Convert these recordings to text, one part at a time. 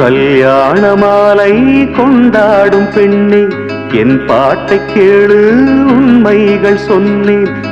கல்யாண மாலை கொண்டாடும் பெண்ணே என் பாட்டை கேளு உண்மைகள் சொன்னேன்.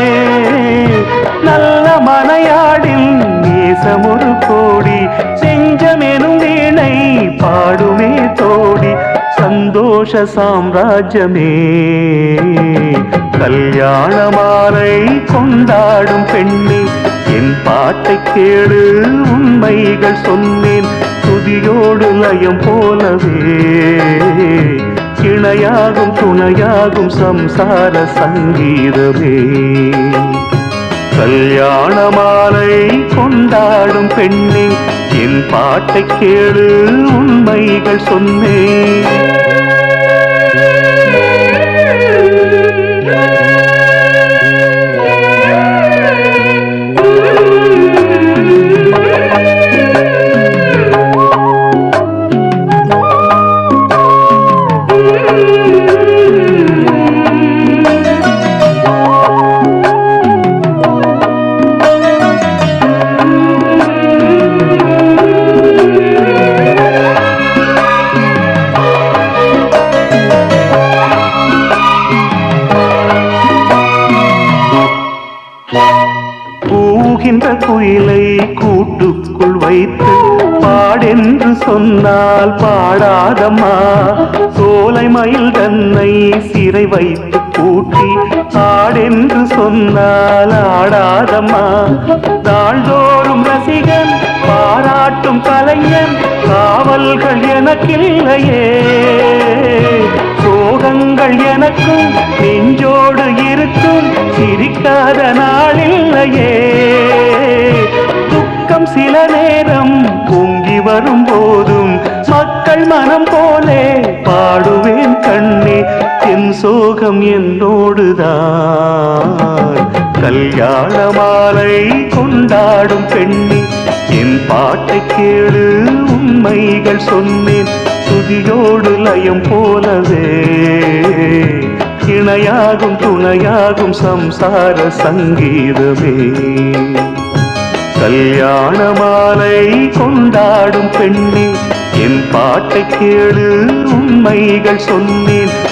நேசமொரு கோடி செஞ்சமெனும் வீணை பாடுமே தோடி சந்தோஷ சாம்ராஜ்யமே. கல்யாண மாலை கொண்டாடும் பெண்ணே என் பாட்டை கேடு உண்மைகள் சொன்னேன் துதியோடு லயம் போலவே. இணையாகும் துணையாகும் சம்சார சங்கீதமே. கல்யாண மாலை கொண்டாடும் பெண்ணே என் பாட்டை கேளு உண்மைகள் சொன்னேன் கூட்டுக்குள் வைத்து பாடென்று சொன்னால் பாடாதம்மா. சோலை மயில் தன்னை சிறை வைத்து கூட்டி ஆடென்று சொன்னால் ஆடாதம்மா. தாழ்தோறும் ரசிகன் பாராட்டும் கலைஞன் காவல்கள் எனக்கில்லையே. சோகங்கள் எனக்கும் நெஞ்சோடு இருக்கும் சிரிக்காத நாளில்லையே. மனம் போலே பாடுவேன் கண்ணே என் சோகம் என்னோடுதான் கல்யாண மாலை கொண்டாடும் பெண்ணே என் பாட்டை கேளு உண்மைகள் சொன்னேன். துதியோடு லயம் போலவே இணையாகும் துணையாகும் சம்சார சங்கீதமே. கல்யாண மாலை கொண்டாடும் பெண்ணே என் பாட்டை கேளு உண்மைகள் சொன்னேன்.